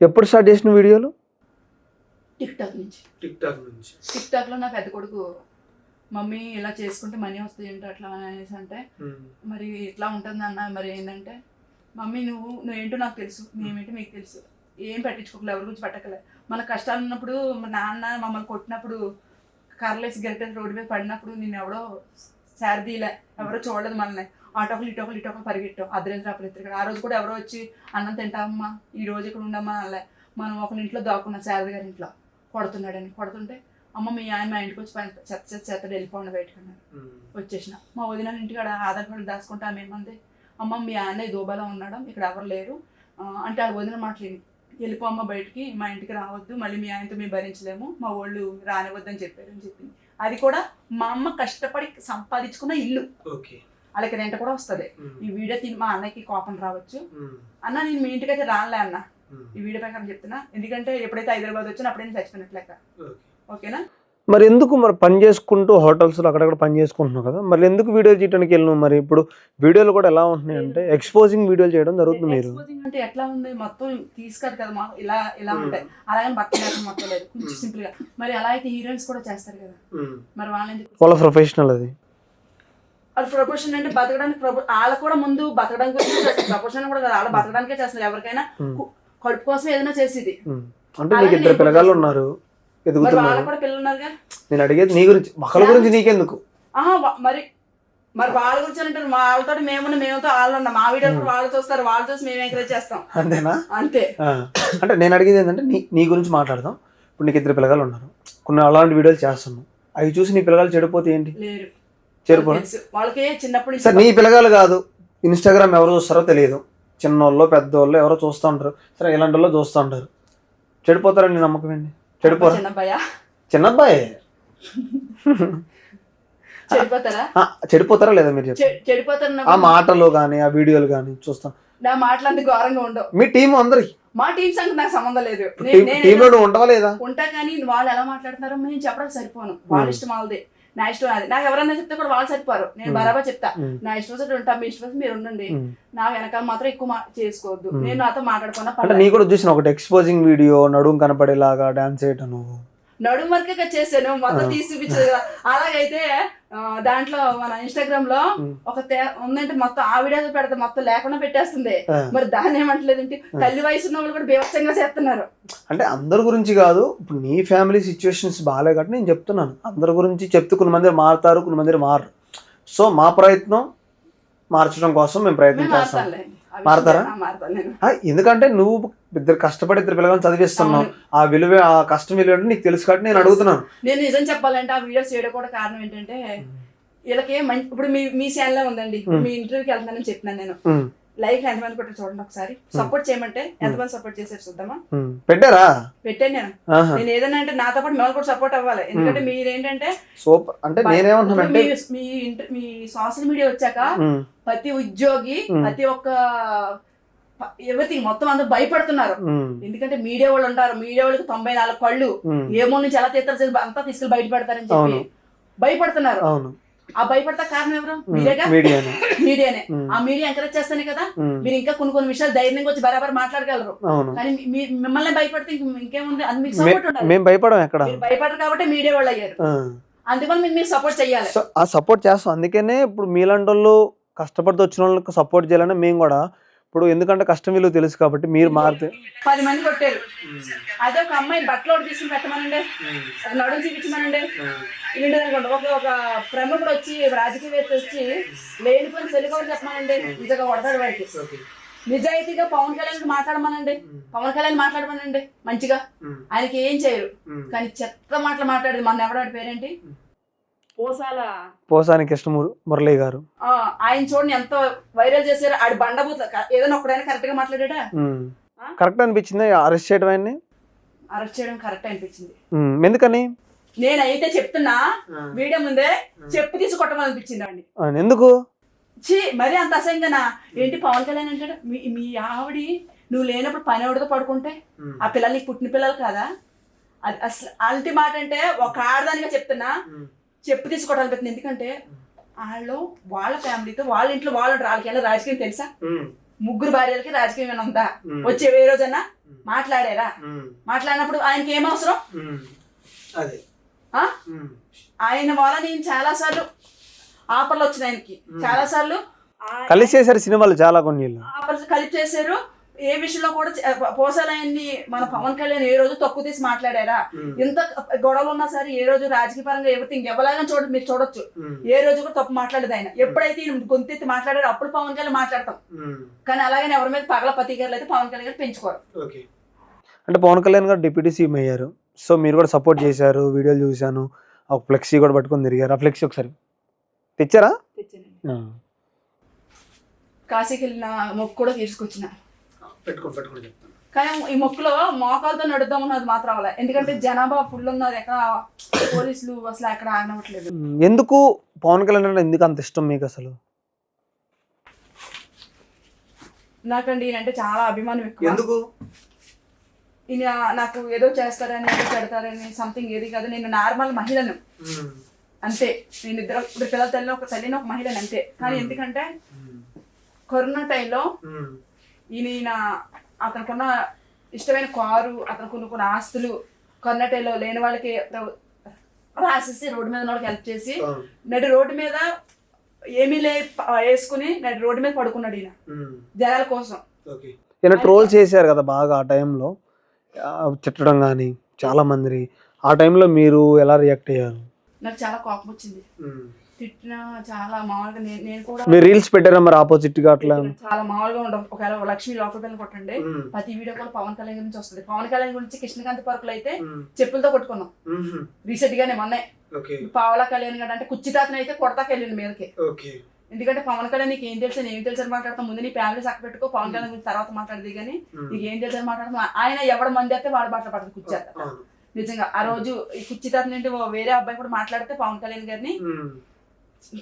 ఎప్పుడు స్టార్ట్ చేసిన వీడియోలు? టిక్ టాక్ నుంచి. టిక్ టాక్ నుంచి. టిక్ టాక్లో నా పెద్ద కొడుకు మమ్మీ ఇలా చేసుకుంటే మనీ వస్తాయి ఏంటో అట్లా అనేసి అంటే మరి ఇట్లా ఉంటుంది అన్న మరి ఏంటంటే మమ్మీ నువ్వు నువ్వేంటో నాకు తెలుసు మేమేంటో మీకు తెలుసు. ఏం పట్టించుకోకలేదు ఎవరి గురించి పట్టకలేదు మన కష్టాలు ఉన్నప్పుడు మా నాన్న మమ్మల్ని కొట్టినప్పుడు కర్లేసి గరిటేసి రోడ్డు మీద పడినప్పుడు నేను ఎవడో శారదీలే ఎవరో చూడలేదు మనల్ని ఆటోకులు ఇటోకులు ఇటోకులు పరిగెట్టాం. రాపలు ఇక్కడ ఆ రోజు కూడా ఎవరో వచ్చి అన్నం తింటామమ్మా ఈ రోజు ఇక్కడ ఉండమ్మా అనలే మనం ఒకరి ఇంట్లో దాక్కున్నాం శారద గారి ఇంట్లో. కొడుతున్నాడని. కొడుతుంటే అమ్మ మీ ఆయన మా ఇంటికి వచ్చి పని- చెత్త చెత్త చెత్త వెళ్ళిపోండి బయటకు అన్నారు వచ్చేసిన. మా వదిన ఇంటికాడ ఆధార్ కార్డు దాచుకుంటా ఆమె ఏమంది అమ్మ మీ ఆయన దోబలో ఉన్నాడు ఇక్కడ ఎవరు లేరు. అంటే ఆ వదిన మాట్లాడి వెళ్ళిపో అమ్మ బయటికి మా ఇంటికి రావద్దు మళ్ళీ మీ ఆయనతో మేము భరించలేము మా వాళ్ళు రానివద్దని చెప్పారు అని చెప్పింది. అది కూడా మా అమ్మ కష్టపడి సంపాదించుకున్న ఇల్లు. ఓకే. వాళ్ళకి రెంట కూడా వస్తుంది. ఈ వీడియో తిని మా అన్నకి కోపం రావచ్చు. అన్న నేను మీ ఇంటికి అయితే రానులే అన్న. ఈ వీడియో ప్రకారం చెప్తున్నా. ఎందుకంటే ఎప్పుడైతే హైదరాబాద్ వచ్చినా అప్పుడే నేను చచ్చిపోయినట్లు లెక్క. ఓకేనా? మరి ఎందుకు మరి పని చేసుకుంటూ హోటల్స్లో అక్కడక్కడ పని చేసుకుంటున్నావు కదా? మరి ఎందుకు వీడియో చేయడానికి వెళ్ళినావు? మరి ఇప్పుడు వీడియోలు కూడా ఎలా ఉంటున్నాయి అంటే ఎక్స్పోజింగ్ వీడియోలు చేయడం జరుగుతుంది మీరు. అంటే ఎట్లా ఉంది? మొత్తం తీసుకాదు కదా మా ఇలా ఇలా ఉంటాయి. అలాగే బట్ట లేకుండా మొత్తం లేదు. కొంచెం సింపుల్గా. మరి అలా అయితే హీరోయిన్స్ కూడా చేస్తారు కదా. మరి వాళ్ళని ఎందుకు వాళ్ళ ప్రొఫెషనల్ అది. వాళ్ళు ప్రొఫెషన్ అంటే బతకడానికి వాళ్ళ కూడా ముందు బతకడానికి ప్రొఫెషన్ కూడా వాళ్ళ బతకడానికే చేస్తారు ఎవరికైనా Hmm. కడుపు కోసం ఏదైనా చేసేది. ఉమ్. అంటే నీకు ఇద్దరు పిల్లగాళ్ళు ఉన్నారు ఎదుగుతున్నారు. నేను అడిగేది నీ గురించి ఒకళ్ళ గురించి నీకెందుకు? మరి మరి వాళ్ళ గురించి అంటారు. వాళ్ళతో మేము మేముతో వాళ్ళు ఉన్నాం మా వీడియో వాళ్ళు చూస్తారు. వాళ్ళు చూసి మేము ఎంకరేజ్ చేస్తాం. అంతేనా? అంతే. అంటే నేను అడిగేది ఏంటంటే నీ నీ గురించి మాట్లాడదాం. ఇప్పుడు నీకు ఇద్దరు పిల్లగాళ్ళు ఉన్నారు. కొన్ని అలాంటి వీడియోలు చేస్తున్నావు. అవి చూసి నీ పిల్లగాళ్ళు చెడిపోతే ఏంటి? లేరు. వాళ్ళకి చిన్నప్పటి సార్ నీ పిల్లగాళ్ళు కాదు. ఇన్స్టాగ్రామ్ ఎవరు చూస్తారో తెలియదు. చిన్నోళ్ళు పెద్దోళ్ళు ఎవరో చూస్తూ ఉంటారు. సరే ఇలాంటి వాళ్ళు చూస్తూ ఉంటారు. చెడిపోతారని నమ్మకం ఏంటి? చెడిపోరా? చిన్న భయ చిన్న అబ్బాయి చెడిపోతారా చెడిపోతారా లేదా మీరు చెడిపోతారు ఆ మాటలు కానీ ఆ వీడియోలు కానీ చూస్తాం. నా మాటలు అంత ఘోరంగా ఉండవు. మీ టీం అందరికి మా టీం సంగతి నాకు సంబంధం లేదు. టీంలో ఉండవా లేదా? ఉంటా కానీ వాళ్ళు ఎలా మాట్లాడుతున్నారో నేను చెప్పడానికి సరిపోను. వాళ్ళ ఇష్టం వాళ్ళది. నా ఇష్టం అది నాకు ఎవరైనా చెప్తే కూడా వాళ్ళు సరిపోరు నేను. బరాబర్ చెప్తా. నా ఇష్టం వచ్చి ఉంటా మీ ఇష్టం మీరు ఉండండి. నా వెనకాల మాత్రం ఎక్కువ చేసుకోవద్దు. నేను నాతో మాట్లాడుకున్నా. నీ కూడా చూసిన ఒకటి ఎక్స్పోజింగ్ వీడియో నడుం కనపడేలాగా డాన్స్ చేయటం నువ్వు నడుము వరకే చేశాను మొత్తం. తీసి చూపించదు అలాగైతే దాంట్లో మన ఇన్స్టాగ్రామ్లో. ఒక ఉందంటే మొత్తం ఆ వీడియో పెడితే మొత్తం లేకుండా పెట్టేస్తుంది. మరి దాన్ని ఏమంటలేదు తల్లి వయసు ఉన్న వాళ్ళు కూడా బీభత్సంగా చేస్తున్నారు. అంటే అందరి గురించి కాదు ఇప్పుడు నీ ఫ్యామిలీ సిచ్యువేషన్స్ బాగాలే కాబట్టి నేను చెప్తున్నాను. అందరి గురించి చెప్తూ కొన్ని మంది మారుతారు కొన్ని మంది మారరు. సో మా ప్రయత్నం మార్చడం కోసం మేము ప్రయత్నం చేస్తాం. మారుతారా? ఎందుకంటే నువ్వు ఇద్దరు కష్టపడి ఇద్దరు పిల్లలను చదివిస్తున్నావు అవును. ఆ విలువ ఆ కష్టం విలువ నీకు తెలుసు కాబట్టి నేను అడుగుతున్నాను. నేను నిజం చెప్పాలంటే ఆ వీడియోస్ చేయడం కూడా కారణం ఏంటంటే వీళ్ళకి మంచి ఇప్పుడు మీ మీ ఛానల్ ఉందండి. మీ ఇంటర్వ్యూకి వెళ్తానని చెప్పినాను నేను. ఉమ్, లైక్ ఎంతమంది కొట్టారు చూడండి ఒకసారి. సపోర్ట్ చేయమంటే ఎంతమంది సపోర్ట్ చేశారు చూద్దామా. పెట్టారా? పెట్టాను నేను. నేను ఏదైనా అంటే నాతో పాటు మిమ్మల్ని కూడా సపోర్ట్ అవ్వాలి. ఎందుకంటే మీరేంటంటే సూపర్. అంటే నేనేమంటున్నానంటే మీ- మీ ఇంటర్ మీ సోషల్ మీడియా వచ్చాక ప్రతి ఉద్యోగి. ప్రతి ఒక్క ఎవ్రీథింగ్ మొత్తం అందరూ భయపడుతున్నారు. ఎందుకంటే మీడియా వాళ్ళు ఉంటారు. మీడియా వాళ్ళకి తొంభై నాలుగు కళ్ళు ఉమ్. ఏమో నుంచి ఎలా తీస్తారు అంతా తీసుకెళ్ళి బయట పెడతారని చెప్పి. భయపడుతున్నారు. అవును. ఆ భయపడతా కారణం ఎవరు? మీరేగా మీడియాని. ఆ మీడియా ఎంకరేజ్ చేస్తేనే కదా మీరు ఇంకా కొన్ని కొన్ని విషయాలు ధైర్యంగా వచ్చి బరాబర్ మాట్లాడగలరు. కానీ మిమ్మల్ని భయపడితే ఇంక- ఇంకేముంది? అది మీకు సపోర్ట్ ఉండాలి. మేము భయపడం ఎక్కడ? భయపడరు కాబట్టి మీడియా వాళ్ళు అయ్యారు. అందుకని మీరు సపోర్ట్ చేయాలి. ఆ సపోర్ట్ చేస్తాం. అందుకనే ఇప్పుడు మీలాంటి వాళ్ళు కష్టపడుతూ వచ్చిన వాళ్ళకి సపోర్ట్ చేయాలని మేము కూడా ఇప్పుడు ఎందుకంటే కష్టం విలువ తెలుసు కాబట్టి మీరు మారితే పది మంది కొట్టారు. అదే ఒక అమ్మాయి బట్టలు ఒకటి తీసుకుని పెట్టమనండి. నడుము చూపించమనండి. ఏంటి అనుకోండి ఒక ఒక ప్రముఖుడు వచ్చి రాజకీయవేత్త వచ్చి లేనిపోయిన సెలికవర్ చెప్పమనండి. నిజంగా కొడతాడు వాడికి. నిజాయితీగా పవన్ కళ్యాణ్ మాట్లాడమనండి. పవన్ కళ్యాణ్ మాట్లాడమనండి మంచిగా. ఆయనకి ఏం చేయరు. కానీ చెత్త మాటలు మాట్లాడేది మన ఎవడాడి పేరేంటి? పోసాల పోసాని కృష్ణమూరు మురళి గారు. ఆ, ఆయన చూడండి ఎంత వైరల్ చేశారు. ఆడి బండబూత్ ఏదైనా ఒకడైనా కరెక్ట్గా మాట్లాడా? కరెక్ట్ అనిపించింది? అరెస్ట్ చేయడం ఆయన్ని? అరెస్ట్ చేయడం కరెక్ట్ అనిపించింది. ఎందుకని? నేనైతే చెప్తున్నా వీడియో ముందే చెప్పు తీసి కొట్టమనిపించింది అండి ఎందుకు? ఛీ మరీ అంత అసహ్యంగానా? ఏంటి పవన్ కళ్యాణ్ అంటాడు? మీ మీ ఆవిడి నువ్వు లేనప్పుడు పని ఆవిడతో పడుకుంటే? ఆ పిల్లలు నీకు పుట్టిన పిల్లలు కాదా? అది అసలు అలాంటి మాట అంటే ఒక ఆడదానిగా చెప్తున్నా. చెప్పు తీసుకోవడానికి ఎందుకంటే వాళ్ళు వాళ్ళ ఫ్యామిలీతో వాళ్ళ ఇంట్లో వాళ్ళు ఉంటారు. వాళ్ళకి రాజకీయం తెలుసా? ముగ్గురు భార్యలకి రాజకీయం ఏమైనా ఉందా? వచ్చే ఏ రోజన్నా మాట్లాడారా? మాట్లాడినప్పుడు ఆయనకి ఏం అవసరం. అదే. ఆయన వల్ల నేను చాలా సార్లు ఆఫర్లు వచ్చినాయి ఆయనకి. చాలా సార్లు కలిసి చేశారు సినిమాలు చాలా కొన్ని. ఆఫర్స్ కలిపి చేశారు. ఏ విషయంలో కూడా చ- పోసాలయన్ని మన పవన్ కళ్యాణ్ ఏ రోజు తక్కువ తీసి మాట్లాడారా? ఇంత గొడవలు ఉన్నా సరే ఏ రోజు రాజకీయ పరంగా ఎవరిథింగ్ ఎవరైనా చూడ మీరు చూడొచ్చు. ఏ రోజు కూడా తప్పు మాట్లాడదు ఆయన. ఎప్పుడైతే ఈయన గొంతెత్తి మాట్లాడారో అప్పుడు పవన్ కళ్యాణ్ మాట్లాడతాం. కానీ అలాగే ఎవరి మీద పగల పతిగారులు అయితే పవన్ కళ్యాణ్ గారు పెంచుకోరు. ఓకే. అంటే పవన్ కళ్యాణ్ గారు డిప్యూటీ సీఎం అయ్యారు. సో మీరు కూడా సపోర్ట్ చేశారు వీడియోలు చూశాను. ఒక ఫ్లెక్సీ కూడా పట్టుకొని తిరిగారు. ఆ ఫ్లెక్సీ ఒకసారి తెచ్చారా? ఆ. కాశీకి వెళ్ళిన మొక్కు కూడా తీసుకొచ్చిన పెట్టుకోండి పెట్టుకోండి చెప్తాను. కానీ ఈ మొక్కులో మోకాలతో నడుద్దాం అన్నది మాత్రం అవ్వలే. ఎందుకంటే జనాభా ఫుల్ ఉన్నారు ఎక్కడ పోలీసులు అసలు ఎక్కడ ఆగనవట్లేదు ఎందుకు పవన్ కళ్యాణ్ అంటే ఎందుకు అంత ఇష్టం మీకు అసలు? నాకండి ఈయనంటే చాలా అభిమానం ఎక్కువ. ఎందుకు? ఈయన నాకు ఏదో చేస్తారని ఏదో పెడతారని సంథింగ్ ఏది కాదు. నేను నార్మల్ మహిళను. అంతే. నేను ఇద్దరు ఇప్పుడు పిల్లల తల్లిని ఒక తల్లిని ఒక మహిళని అంతే. కానీ ఎందుకంటే కరోనా టైంలో ఈయన ఈయన అతనుకున్న ఇష్టమైన కారు అతను కొన్ని కొన్ని ఆస్తులు కరోనా టైంలో లేని వాళ్ళకి రాసేసి రోడ్డు మీద ఉన్న వాళ్ళకి హెల్ప్ చేసి నడి రోడ్డు మీద ఏమీ లే వేసుకుని నడి రోడ్డు మీద పడుకున్నాడు ఈయన. జనాల కోసం. ఓకే. ఈయన ట్రోల్ చేశారు కదా బాగా ఆ టైంలో. తిట్టడం కానీ చాలా మంది ఆ టైంలో మీరు ఎలా రియాక్ట్ అయ్యారు? నాకు చాలా కోపం వచ్చింది. తిట్టిన చాలా మామూలుగా నేను నేను కూడా మీరు రీల్స్ పెట్టారా మరి ఆపోజిట్గా అట్లా? చాలా మామూలుగా ఉండవు. ఒకవేళ లక్ష్మి లోపల పిల్లలు కొట్టండి ప్రతి వీడియో కూడా పవన్ కళ్యాణ్ గురించి వస్తుంది. పవన్ కళ్యాణ్ గురించి కృష్ణకాంత్ పార్కులు అయితే చెప్పులతో కొట్టుకున్నాం. రీసెంట్ గానే మొన్నే. ఓకే. పావలా కళ్యాణ్ గారు అంటే కుచ్చితాతను అయితే కొడతాకి వెళ్ళింది మీదకి. ఓకే. ఎందుకంటే పవన్ కళ్యాణ్ నీకు ఏం తెలుసు నేను ఏం తెలుసు అని మాట్లాడతాం ముందు నీ ఫ్యామిలీ చక్క పెట్టుకో పవన్ కళ్యాణ్ గురించి తర్వాత మాట్లాడదు కానీ నీకు ఏం తెలుసు అని మాట్లాడతాం. ఆయన ఎవడ మంది అయితే వాడు బాట పడదు కుచ్చేత నిజంగా ఆ రోజు ఈ నుండి ఓ వేరే అబ్బాయి కూడా మాట్లాడితే పవన్ కళ్యాణ్ గారిని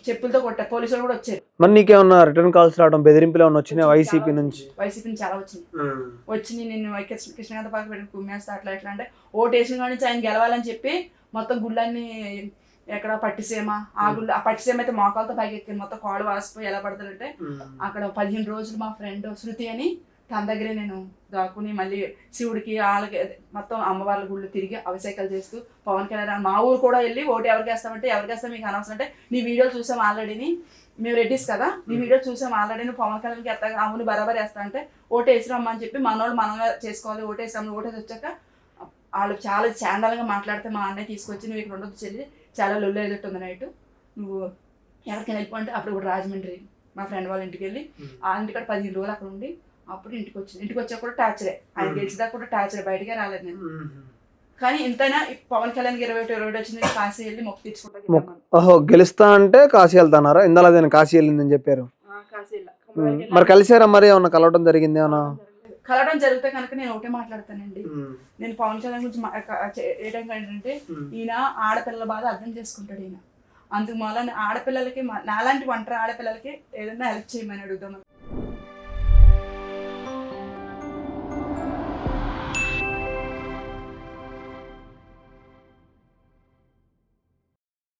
చెప్పులతో కొట్టారు పోలీసులు కూడా వచ్చారు. మరి నీకేమన్నా రిటర్న్ కాల్స్ రావడం బెదిరింపులు ఏమన్నా వచ్చినాయి వైసీపీ నుంచి? వైసీపీ నుంచి చాలా వచ్చింది వచ్చి నేను కృష్ణ కృష్ణకాంత పార్క్ పెట్టి కుమ్మేస్తా అట్లా ఎట్లా అంటే ఓటు వేసిన కాడి నుంచి ఆయన గెలవాలని చెప్పి మొత్తం గుళ్ళన్నీ ఎక్కడ పట్టిసీమ ఆ గుళ్ళు ఆ పట్టిసీమ అయితే మోకాలతో పైకి ఎక్కింది మొత్తం కాళ్ళు వాసిపోయి ఎలా పడతారంటే అక్కడ పదిహేను రోజులు మా ఫ్రెండ్ శృతి అని తన దగ్గరే నేను దాక్కుని మళ్ళీ శివుడికి వాళ్ళకి మొత్తం అమ్మవార్ల గుళ్ళు తిరిగి అభిషేకాలు చేస్తూ పవన్ కళ్యాణ్ మా ఊరు కూడా వెళ్ళి ఓటు ఎవరికి వేస్తామంటే ఎవరికి వేస్తాం మీకు అనవసరం అంటే నీ వీడియోలు చూసాం ఆల్రెడీని మేము రెడ్డిస్ కదా. నీ వీడియో చూసాం ఆల్రెడీ నువ్వు పవన్ కళ్యాణ్కి ఎత్తా అవును బరాబర్ వేస్తా అంటే ఓటు వేసిరమ్మా అని చెప్పి మనోళ్ళు మనంగా చేసుకోవాలి ఓటు వేసాము ఓటు వచ్చాక వాళ్ళు చాలా చాండాలుగా మాట్లాడితే మా అన్నయ్య తీసుకొచ్చి నువ్వు ఇక్కడ ఉండొద్దు చెల్లి చాలా లొల్లు ఎదుగుతుంది నైట్ నువ్వు ఎవరికైనా వెళ్ళిపోంటే అప్పుడు కూడా రాజమండ్రి మా ఫ్రెండ్ వాళ్ళ ఇంటికి వెళ్ళి ఆ ఇంటికాడ పదిహేను రోజులు అక్కడ ఉండి అప్పుడు ఇంటికి వచ్చింది ఇంటికి వచ్చాక కూడా టార్చరే. ఆయన గెలిచేదాకా కూడా టార్చరే. బయటకే రాలేదు నేను. కానీ ఎంతైనా పవన్ కళ్యాణ్ ఇరవై ఒకటి ఇరవై ఒకటి వచ్చింది కాశీ వెళ్ళి మొక్కు తెచ్చుకుంటా ఓహో గెలుస్తా అంటే కాశీ వెళ్తున్నారా ఇందాల అదే కాశీ వెళ్ళిందని చెప్పారు. మరి కలిసారా మరి? ఏమన్నా కలవడం జరిగింది ఏమన్నా? కలవడం జరిగితే కనుక నేను ఒకటే మాట్లాడతానండి. నేను పవన్ కళ్యాణ్ గురించి మా- క- చే- ఏ టైం ఏంటంటే ఈయన ఆడపిల్లల బాధ అర్థం చేసుకుంటాడు ఈయన. అందుకు మళ్ళీ ఆడపిల్లలకి నాలాంటి ఒంటరి ఆడపిల్లలకి ఏదైనా హెల్ప్ చేయమని అడుగుదాం